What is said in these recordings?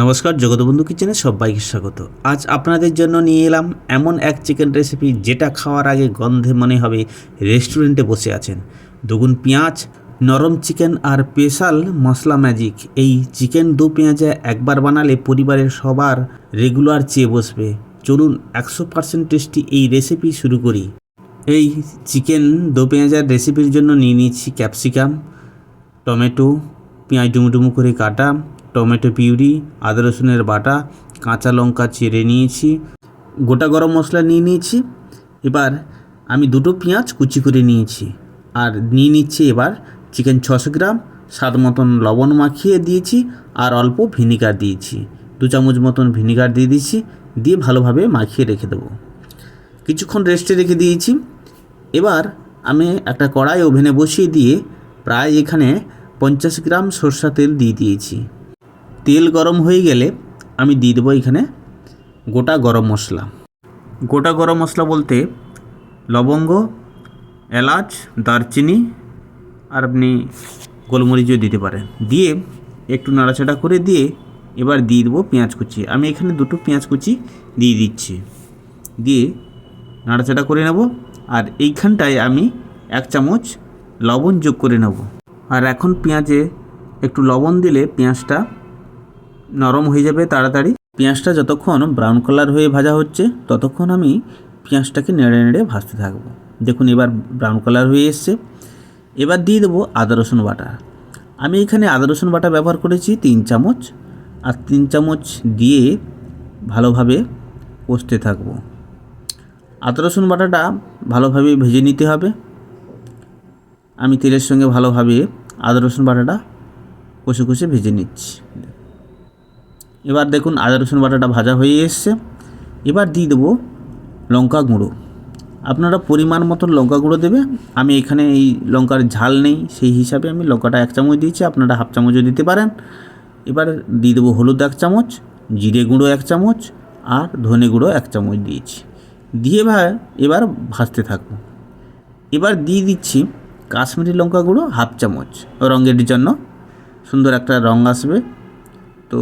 নমস্কার জগতবন্ধু কিচেনে সবাইকে স্বাগত। আজ আপনাদের জন্য নিয়ে এলাম এমন এক চিকেন রেসিপি যেটা খাওয়ার আগে গন্ধে মনে হবে রেস্টুরেন্টে বসে আছেন। দুগুণ পেঁয়াজ, নরম চিকেন আর স্পেশাল মশলা ম্যাজিক। এই চিকেন দু পেঁয়াজে একবার বানালে পরিবারের সবার রেগুলার চেয়ে বসবে। চলুন, একশো পার্সেন্ট টেস্টি এই রেসিপি শুরু করি। এই চিকেন দো পেঁয়াজার রেসিপির জন্য নিয়ে নিচ্ছি ক্যাপসিকাম, টমেটো, পেঁয়াজ ডুমুডুমু করে কাটা টমেটো পিউরি, আদা রসুনের বাটা, কাঁচা লঙ্কা চিড়ে নিয়েছি, গোটা গরম মশলা নিয়ে নিয়েছি। এবার আমি দুটো পেঁয়াজ কুচি করে নিয়েছি। আর নিয়ে নিচ্ছি এবার চিকেন ছশো গ্রাম, স্বাদ মতন লবণ মাখিয়ে দিয়েছি আর অল্প ভিনিগার দিয়েছি। দু চামচ মতন ভিনিগার দিয়ে দিয়েছি, দিয়ে ভালোভাবে মাখিয়ে রেখে দেবো। কিছুক্ষণ রেস্টে রেখে দিয়েছি। এবার আমি একটা কড়াই ওভেনে বসিয়ে দিয়ে প্রায় এখানে পঞ্চাশ গ্রাম সরষা তেল দিয়ে দিয়েছি। তেল গরম হয়ে গেলে আমি দিয়ে দেবো এখানে গোটা গরম মশলা। গোটা গরম মশলা বলতে লবঙ্গ, এলাচ, দারচিনি আর আপনি গোলমরিচও দিতে পারেন। দিয়ে একটু নাড়াচাড়া করে দিয়ে এবার দিয়ে দেবো পেঁয়াজ কুচি। আমি এখানে দুটো পেঁয়াজ কুচি দিয়ে দিচ্ছি। দিয়ে নাড়াচাড়া করে নেব আর এইখানটায় আমি এক চামচ লবণ যোগ করে নেব। আর এখন পেঁয়াজে একটু লবণ দিলে পেঁয়াজটা নরম হয়ে যাবে তাড়াতাড়ি। পেঁয়াজটা যতক্ষণ ব্রাউন কালার হয়ে ভাজা হচ্ছে, ততক্ষণ আমি পেঁয়াজটাকে নেড়ে নেড়ে ভাজতে থাকব। দেখুন এবার ব্রাউন কালার হয়ে এসছে। এবার দিয়ে দেবো আদা রসুন বাটা। আমি এখানে আদা রসুন বাটা ব্যবহার করেছি তিন চামচ। আর তিন চামচ দিয়ে ভালোভাবে কষতে থাকব। আদা রসুন বাটাটা ভালোভাবে ভেজে নিতে হবে। আমি তেলের সঙ্গে ভালোভাবে আদা রসুন বাটাটা কষে কষে ভেজে নিচ্ছি। এবার দেখুন আদা, রসুন বাটাটা ভাজা হয়ে এসছে। এবার দিয়ে দেবো লঙ্কা গুঁড়ো। আপনারা পরিমাণ মতন লঙ্কা গুঁড়ো দেবে। আমি এখানে এই লঙ্কার ঝাল নেই, সেই হিসাবে আমি লঙ্কাটা এক চামচ দিয়েছি, আপনারা হাফ চামচও দিতে পারেন। এবার দিয়ে দেবো হলুদ এক চামচ, জিরে গুঁড়ো এক চামচ আর ধনে গুঁড়ো এক চামচ দিয়েছি। দিয়ে ভা এবার ভাজতে থাকব। এবার দিয়ে দিচ্ছি কাশ্মীরি লঙ্কা গুঁড়ো হাফ চামচ রঙের জন্য। সুন্দর একটা রঙ আসবে। তো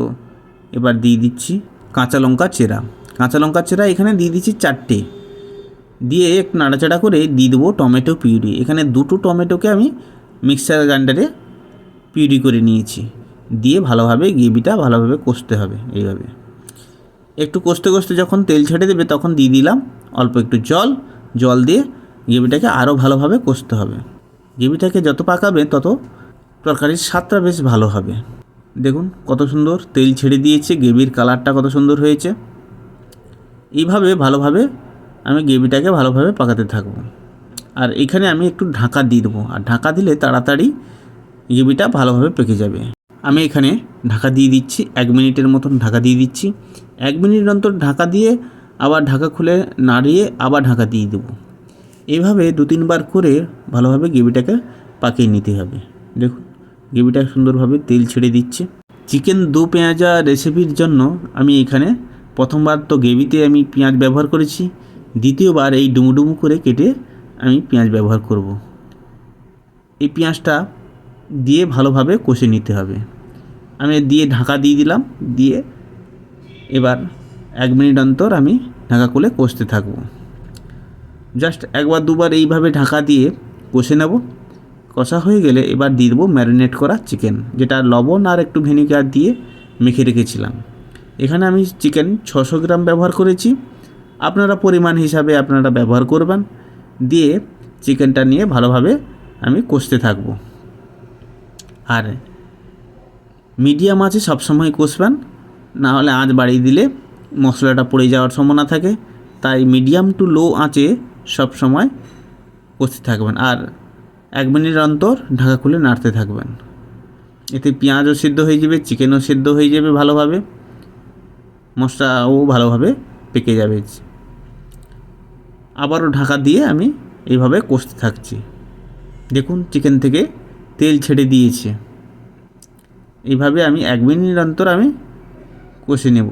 এবার দিয়ে দিচ্ছি কাঁচা লঙ্কা চেরা। কাঁচা লঙ্কা চেরা এখানে দিয়ে দিচ্ছি চারটে। দিয়ে একটু নাড়াচাড়া করে দিয়ে দেবো টমেটো পিউরি। এখানে দুটো টমেটোকে আমি মিক্সার গ্রাইন্ডারে পিউরি করে নিয়েছি। দিয়ে ভালোভাবে গ্রেভিটা ভালোভাবে কষতে হবে এইভাবে। একটু কষতে কষতে যখন তেল ছেড়ে দেবে তখন দিয়ে দিলাম অল্প একটু জল। জল দিয়ে গ্রেভিটাকে আরও ভালোভাবে কষতে হবে। গ্রেভিটাকে যত পাকাবে তত তরকারির স্বাদটা বেশ ভালো হবে। দেখুন, কত সুন্দর তেল ছেড়ে দিয়েছে, গ্রেভির কালারটা কত সুন্দর হয়েছে। এইভাবে ভালোভাবে আমি গ্রেভিটাকে ভালোভাবে পাকাতে থাকব। আর এখানে আমি একটু ঢাকা দিয়ে দেবো, আর ঢাকা দিলে তাড়াতাড়ি গ্রেভিটা ভালোভাবে পেকে যাবে। আমি এখানে ঢাকা দিয়ে দিচ্ছি, এক মিনিটের মতন ঢাকা দিয়ে দিচ্ছি। এক মিনিট অন্তর ঢাকা দিয়ে আবার ঢাকা খুলে নাড়িয়ে আবার ঢাকা দিয়ে দেবো। এইভাবে দু তিনবার করে ভালোভাবে গ্রেভিটাকে পাকিয়ে নিতে হবে। দেখুন গ্রেভিটা সুন্দরভাবে তেল ছেড়ে দিচ্ছে। চিকেন দু পেঁয়াজা রেসিপির জন্য আমি এখানে প্রথমবার তো গ্রেভিতে আমি পেঁয়াজ ব্যবহার করেছি, দ্বিতীয়বার এই ডুমুডুমু করে কেটে আমি পেঁয়াজ ব্যবহার করব। এই পেঁয়াজটা দিয়ে ভালোভাবে কষে নিতে হবে। আমি দিয়ে ঢাকা দিয়ে দিলাম, দিয়ে এবার এক মিনিট অন্তর আমি ঢাকা খুলে কষতে থাকব। জাস্ট একবার দুবার এইভাবে ঢাকা দিয়ে কষে নেব। কষা হয়ে গেলে এবার দিয়ে দেবো ম্যারিনেট করা চিকেন, যেটা লবণ আর একটু ভিনিগার দিয়ে মেখে রেখেছিলাম। এখানে আমি চিকেন ছশো গ্রাম ব্যবহার করেছি। আপনারা পরিমাণ হিসাবে আপনারা ব্যবহার করবেন। দিয়ে চিকেনটা নিয়ে ভালোভাবে আমি কষতে থাকব। আর মিডিয়াম আছে সবসময় কষবেন না হলে আঁচ বাড়িয়ে দিলে মশলাটা পড়ে যাওয়ার সম্ভাবনা থাকে। তাই মিডিয়াম টু লো আঁচে সবসময় কষতে থাকবেন। আর এক মিনিট অন্তর ঢাকা খুলে নাড়তে থাকবেন। এতে পেঁয়াজও সিদ্ধ হয়ে যাবে, চিকেনও সিদ্ধ হয়ে যাবে ভালোভাবে। মশলাও ভালোভাবে পেকে যাবে। আবারও ঢাকা দিয়ে আমি এইভাবে কষতে থাকছি। দেখুন, চিকেন থেকে তেল ছেড়ে দিয়েছে। এইভাবে আমি এক মিনিট অন্তর আমি কষে নেব।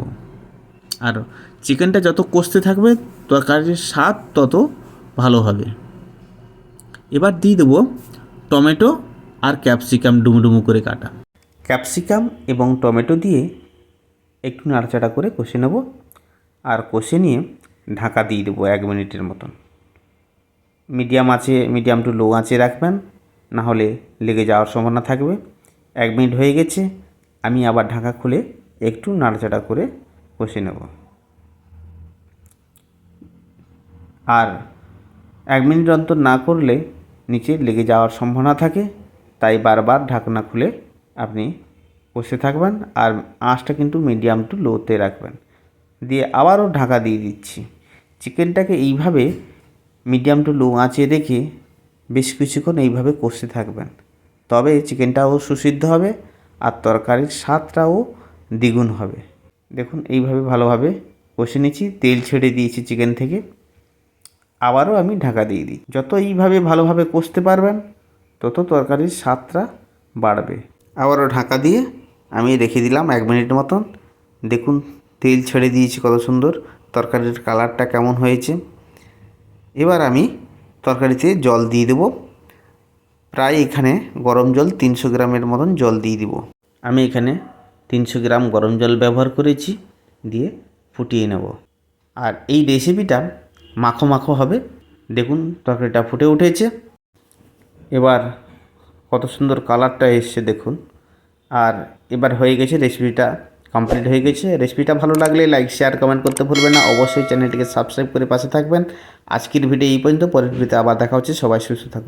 আর চিকেনটা যত কষতে থাকবে, তরকারির স্বাদ তত ভালো হবে। এবার দিয়ে দেবো টমেটো আর ক্যাপসিকাম ডুমুডুমু করে কাটা। ক্যাপসিকাম এবং টমেটো দিয়ে একটু নাড়াচাড়া করে কষে নেব আর কষে নিয়ে ঢাকা দিয়ে দেবো এক মিনিটের মতন। মিডিয়াম আছে, মিডিয়াম টু লো আঁচে রাখবেন, না হলে লেগে যাওয়ার সম্ভাবনা থাকবে। এক মিনিট হয়ে গেছে, আমি আবার ঢাকা খুলে একটু নাড়াচাড়া করে কষে নেব। আর এক মিনিট অন্তর না করলে নিচে লেগে যাওয়ার সম্ভাবনা থাকে, তাই বারবার ঢাকনা খুলে আপনি কষে থাকবেন আর আঁচটা কিন্তু মিডিয়াম টু লোতে রাখবেন। দিয়ে আবারও ঢাকা দিয়ে দিচ্ছি। চিকেনটাকে এইভাবে মিডিয়াম টু লো আঁচে রেখে বেশ কিছুক্ষণ এইভাবে কষতে থাকবেন। তবে চিকেনটাও সুসিদ্ধ হবে আর তরকারির স্বাদটাও দ্বিগুণ হবে। দেখুন, এইভাবে ভালোভাবে কষে নিচ্ছি। তেল ছেড়ে দিয়েছি চিকেন থেকে। আবারও আমি ঢাকা দিয়ে দিই। যত এইভাবে ভালোভাবে কষতে পারবেন, তত তরকারির স্বাদটা বাড়বে। আবারও ঢাকা দিয়ে আমি রেখে দিলাম এক মিনিট মতন। দেখুন, তেল ছেড়ে দিয়েছি কত সুন্দর। তরকারির কালারটা কেমন হয়েছে। এবার আমি তরকারিতে জল দিয়ে দেবো। প্রায় এখানে গরম জল তিনশো গ্রামের মতন জল দিয়ে দিব। আমি এখানে তিনশো গ্রাম গরম জল ব্যবহার করেছি, দিয়ে ফুটিয়ে নেব। আর এই রেসিপিটা মাখো মাখো হবে। দেখুন, তরকারিটা ফুটে উঠেছে। এবার কত সুন্দর কালারটা এসছে, দেখুন। আর এবার হয়ে গেছে রেসিপিটা কমপ্লিট হয়ে গেছে। রেসিপিটা ভালো লাগলে লাইক শেয়ার কমেন্ট করতে ভুলবেন না। অবশ্যই চ্যানেলটিকে সাবস্ক্রাইব করে পাশে থাকবেন। আজকের ভিডিও এই পর্যন্ত, পরের ভিডিওতে আবার দেখা হচ্ছে। সবাই সুস্থ থাকুন।